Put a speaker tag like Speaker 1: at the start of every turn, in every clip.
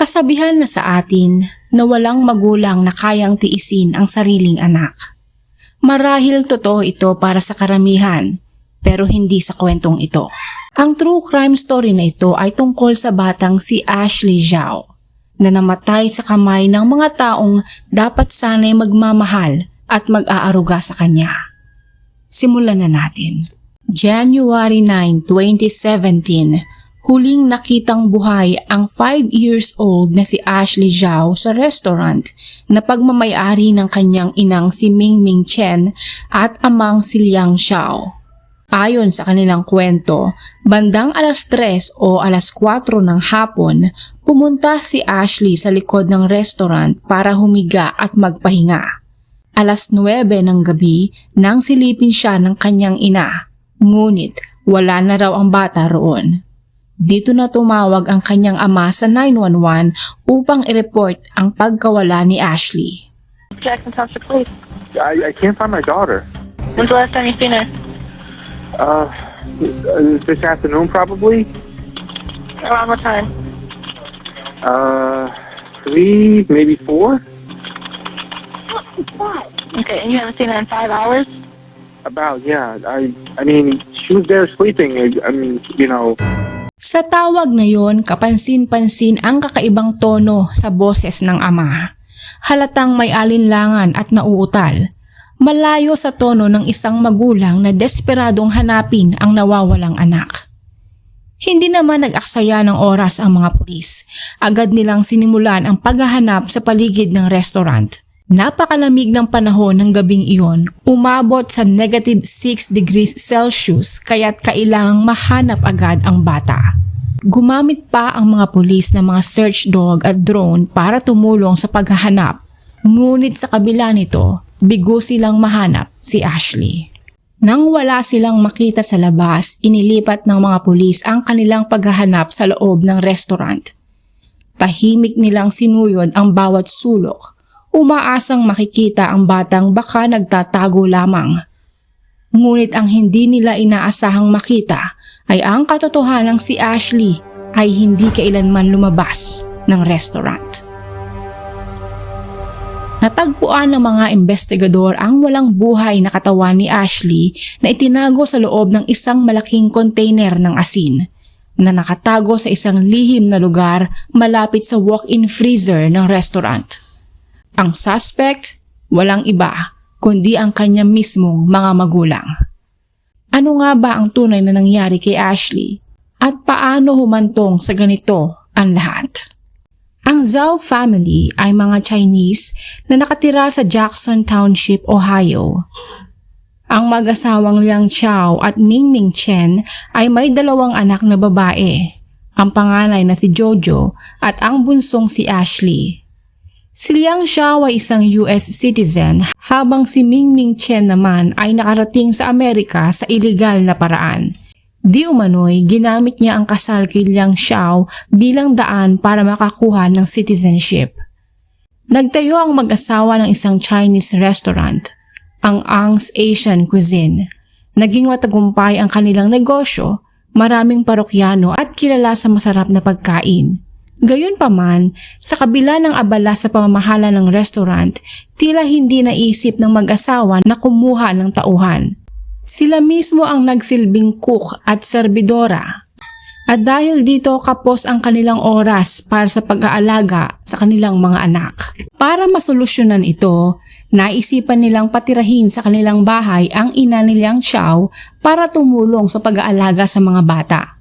Speaker 1: Kasabihan na sa atin na walang magulang na kayang tiisin ang sariling anak. Marahil totoo ito para sa karamihan, pero hindi sa kwentong ito. Ang true crime story na ito ay tungkol sa batang si Ashley Zhao na namatay sa kamay ng mga taong dapat sana'y magmamahal at mag-aaruga sa kanya. Simulan na natin. January 9, 2017, huling nakitang buhay ang 5 years old na si Ashley Zhao sa restaurant na pagmamayari ng kanyang inang si Ming Ming Chen at amang si Liang Xiao. Ayon sa kanilang kwento, bandang alas 3 o alas 4 ng hapon, pumunta si Ashley sa likod ng restaurant para humiga at magpahinga. Alas 9 ng gabi nang silipin siya ng kanyang ina, ngunit wala na raw ang bata roon. Dito na tumawag ang kanyang ama sa 911 upang i-report ang pagkawala ni Ashley.
Speaker 2: Jackson Township Police.
Speaker 3: I, I can't find my daughter.
Speaker 2: When's the last time you seen her?
Speaker 3: Uh, this afternoon probably.
Speaker 2: Around what time?
Speaker 3: Uh, three, maybe four.
Speaker 2: Okay, and you haven't seen her in five hours?
Speaker 3: About yeah. I I mean, she was there sleeping. I, I mean, you know.
Speaker 1: Sa tawag na yon, kapansin-pansin ang kakaibang tono sa boses ng ama. Halatang may alinlangan at nauutal. Malayo sa tono ng isang magulang na desperadong hanapin ang nawawalang anak. Hindi naman nag-aksaya ng oras ang mga pulis. Agad nilang sinimulan ang paghahanap sa paligid ng restaurant. Napakalamig ng panahon ng gabing iyon, umabot sa negative 6 degrees Celsius kaya't kailangang mahanap agad ang bata. Gumamit pa ang mga pulis ng mga search dog at drone para tumulong sa paghahanap. Ngunit sa kabila nito, bigo silang mahanap si Ashley. Nang wala silang makita sa labas, inilipat ng mga pulis ang kanilang paghahanap sa loob ng restaurant. Tahimik nilang sinuyod ang bawat sulok, umaasang makikita ang batang baka nagtatago lamang. Ngunit ang hindi nila inaasahang makita ay ang katotohanang si Ashley ay hindi kailanman lumabas ng restaurant. Natagpuan ng mga investigador ang walang buhay na katawan ni Ashley na itinago sa loob ng isang malaking container ng asin na nakatago sa isang lihim na lugar malapit sa walk-in freezer ng restaurant. Ang suspect, walang iba kundi ang kanya mismong mga magulang. Ano nga ba ang tunay na nangyari kay Ashley at paano humantong sa ganito ang lahat? Ang Zhao family ay mga Chinese na nakatira sa Jackson Township, Ohio. Ang mag-asawang Liang Xiao at Ming Chen ay may dalawang anak na babae, ang panganay na si Jojo at ang bunsong si Ashley. Si Liang Xiao ay isang US citizen habang si Ming Ming Chen naman ay nakarating sa Amerika sa iligal na paraan. Di umano'y ginamit niya ang kasal kay Liang Xiao bilang daan para makakuha ng citizenship. Nagtayo ang mag-asawa ng isang Chinese restaurant, ang Ang's Asian Cuisine. Naging matagumpay ang kanilang negosyo, maraming parokyano at kilala sa masarap na pagkain. Gayunpaman, sa kabila ng abala sa pamamahala ng restaurant, tila hindi naisip ng mag-asawa na kumuha ng tauhan. Sila mismo ang nagsilbing cook at serbidora. At dahil dito kapos ang kanilang oras para sa pag-aalaga sa kanilang mga anak. Para masolusyonan ito, naisipan nilang patirahin sa kanilang bahay ang ina nilang Xiao para tumulong sa pag-aalaga sa mga bata.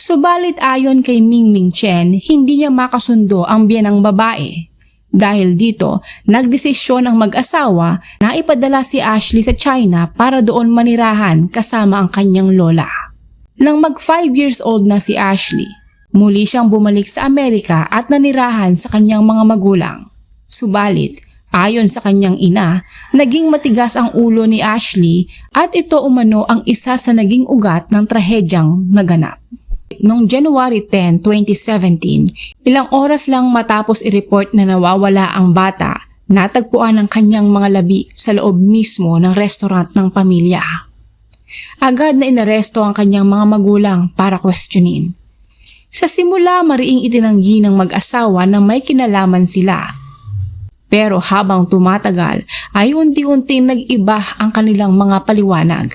Speaker 1: Subalit ayon kay Ming Ming Chen, hindi niya makasundo ang biyanang babae. Dahil dito, nagdesisyon ang mag-asawa na ipadala si Ashley sa China para doon manirahan kasama ang kanyang lola. Nang mag 5 years old na si Ashley, muli siyang bumalik sa Amerika at nanirahan sa kanyang mga magulang. Subalit, ayon sa kanyang ina, naging matigas ang ulo ni Ashley at ito umano ang isa sa naging ugat ng trahedyang naganap. Noong January 10, 2017, ilang oras lang matapos i-report na nawawala ang bata, natagpuan ang kanyang mga labi sa loob mismo ng restaurant ng pamilya. Agad na inaresto ang kanyang mga magulang para questionin. Sa simula mariing itinanggi ng mag-asawa na may kinalaman sila. Pero habang tumatagal ay unti-unting nag-iba ang kanilang mga paliwanag.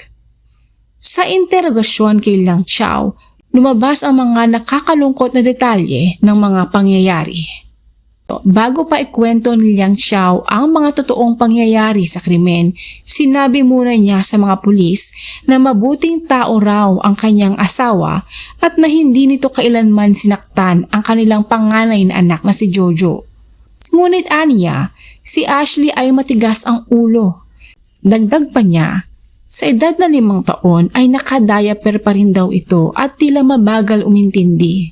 Speaker 1: Sa interogasyon kay Liang Chao, lumabas ang mga nakakalungkot na detalye ng mga pangyayari. Bago pa ikwento ni Liang Xiao ang mga totoong pangyayari sa krimen, sinabi muna niya sa mga pulis na mabuting tao raw ang kanyang asawa at na hindi nito kailanman sinaktan ang kanilang panganay na anak na si Jojo. Ngunit aniya, si Ashley ay matigas ang ulo. Dagdag pa niya, sa edad na limang taon ay nakadiaper pa rin daw ito at tila mabagal umintindi.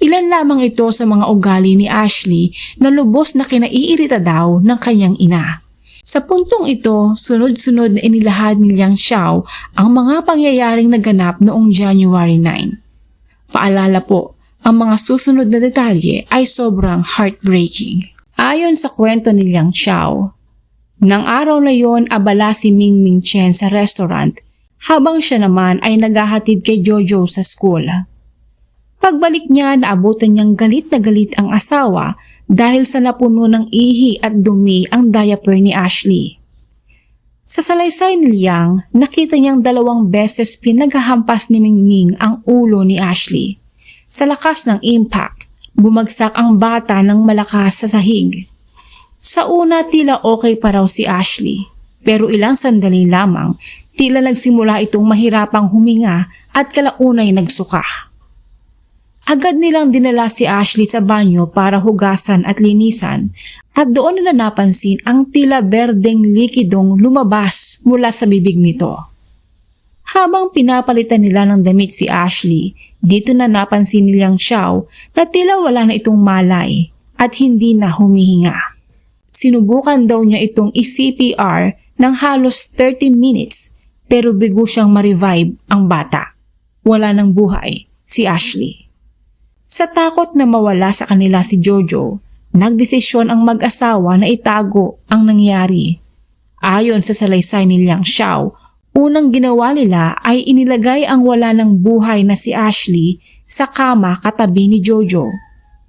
Speaker 1: Ilan lamang ito sa mga ugali ni Ashley na lubos na kinaiirita daw ng kanyang ina. Sa puntong ito, sunod-sunod na inilahad ni Liang Xiao ang mga pangyayaring naganap noong January 9. Paalala po, ang mga susunod na detalye ay sobrang heartbreaking. Ayon sa kwento ni Liang Xiao, nang araw na yon abala si Ming Ming Chen sa restaurant habang siya naman ay naghahatid kay Jojo sa school. Pagbalik niya, naabutan niyang galit na galit ang asawa dahil sa napuno ng ihi at dumi ang diaper ni Ashley. Sa salaysay ni Liang, nakita niyang dalawang beses pinaghahampas ni Mingming ang ulo ni Ashley. Sa lakas ng impact, bumagsak ang bata ng malakas sa sahig. Sa una tila okay pa raw si Ashley, pero ilang sandali lamang, tila nagsimula itong mahirapang huminga at kalaunay nagsuka. Agad nilang dinala si Ashley sa banyo para hugasan at linisan at doon nila napansin ang tila berdeng likidong lumabas mula sa bibig nito. Habang pinapalitan nila ng damit si Ashley, dito na napansin nilang Xiao na tila wala na itong malay at hindi na humihinga. Sinubukan daw niya itong i-CPR ng halos 30 minutes pero bigo siyang ma-revive ang bata. Wala ng buhay si Ashley. Sa takot na mawala sa kanila si Jojo, nagdesisyon ang mag-asawa na itago ang nangyari. Ayon sa salaysay ni Liang Xiao, unang ginawa nila ay inilagay ang wala ng buhay na si Ashley sa kama katabi ni Jojo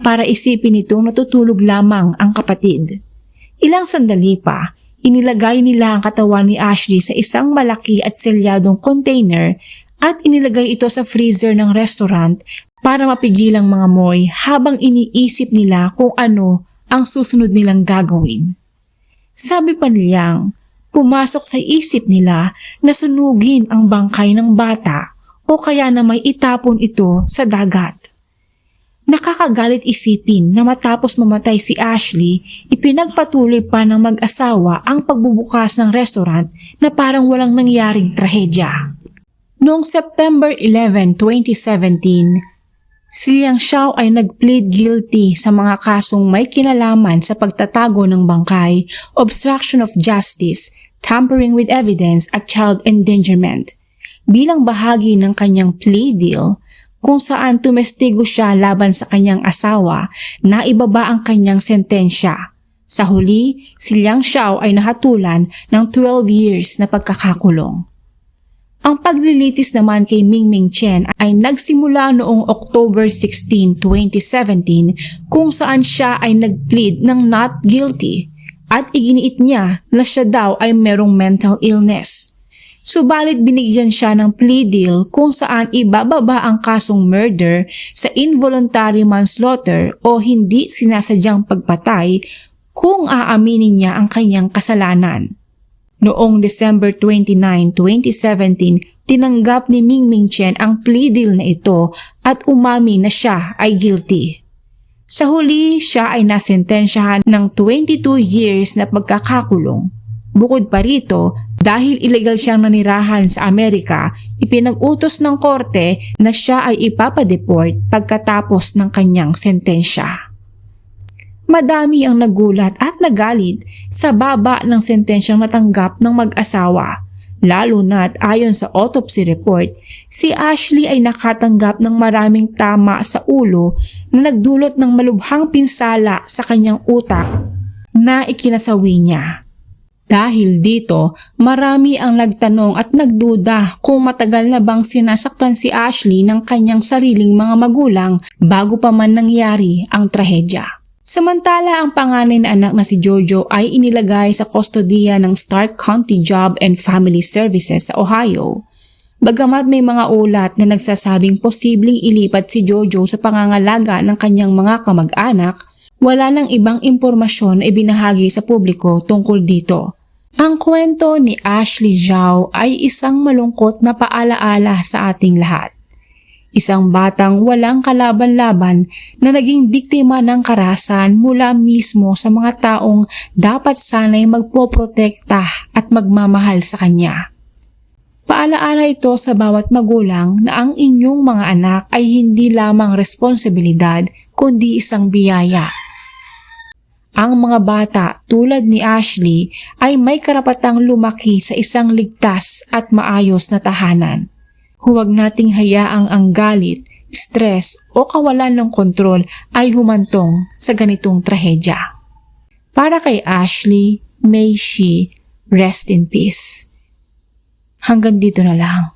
Speaker 1: para isipin nitong natutulog lamang ang kapatid. Ilang sandali pa, inilagay nila ang katawan ni Ashley sa isang malaki at selyadong container at inilagay ito sa freezer ng restaurant para mapigilang mga moy habang iniisip nila kung ano ang susunod nilang gagawin. Sabi pa niyang, pumasok sa isip nila na sunugin ang bangkay ng bata o kaya na may itapon ito sa dagat. Nakakagalit isipin na matapos mamatay si Ashley, ipinagpatuloy pa ng mag-asawa ang pagbubukas ng restaurant na parang walang nangyaring trahedya. Noong September 11, 2017, Si Liang Xiao ay nag-plead guilty sa mga kasong may kinalaman sa pagtatago ng bangkay, obstruction of justice, tampering with evidence at child endangerment. Bilang bahagi ng kanyang plea deal, kung saan tumestigo siya laban sa kanyang asawa na ibaba ang kanyang sentensya. Sa huli, si Liang Xiao ay nahatulan ng 12 years na pagkakakulong. Ang paglilitis naman kay Mingming Chen ay nagsimula noong October 16, 2017 kung saan siya ay nag-plead ng not guilty at iginiit niya na siya daw ay merong mental illness. Subalit binigyan siya ng plea deal kung saan ibababa ang kasong murder sa involuntary manslaughter o hindi sinasadyang pagpatay kung aaminin niya ang kanyang kasalanan. Noong December 29, 2017, tinanggap ni Mingming Chen ang plea deal na ito at umami na siya ay guilty. Sa huli, siya ay nasentensyahan ng 22 years na pagkakakulong. Bukod pa rito, dahil illegal siyang nanirahan sa Amerika, ipinag-utos ng korte na siya ay ipapadeport pagkatapos ng kanyang sentensya. Madami ang nagulat at nagalit sa baba ng sentensyang natanggap ng mag-asawa. Lalo na't ayon sa autopsy report, si Ashley ay nakatanggap ng maraming tama sa ulo na nagdulot ng malubhang pinsala sa kanyang utak na ikinasawi niya. Dahil dito, marami ang nagtanong at nagduda kung matagal na bang sinasaktan si Ashley ng kanyang sariling mga magulang bago pa man nangyari ang trahedya. Samantala ang panganay na anak na si Jojo ay inilagay sa kustodiya ng Stark County Job and Family Services sa Ohio. Bagamat may mga ulat na nagsasabing posibleng ilipat si Jojo sa pangangalaga ng kanyang mga kamag-anak, wala nang ibang impormasyon na ibinahagi sa publiko tungkol dito. Ang kwento ni Ashley Zhao ay isang malungkot na paalaala sa ating lahat. Isang batang walang kalaban-laban na naging biktima ng karasan mula mismo sa mga taong dapat sanay magpoprotekta at magmamahal sa kanya. Paalaala ito sa bawat magulang na ang inyong mga anak ay hindi lamang responsibilidad kundi isang biyaya. Ang mga bata tulad ni Ashley ay may karapatang lumaki sa isang ligtas at maayos na tahanan. Huwag nating hayaang ang galit, stress o kawalan ng kontrol ay humantong sa ganitong trahedya. Para kay Ashley, may she rest in peace. Hanggang dito na lang.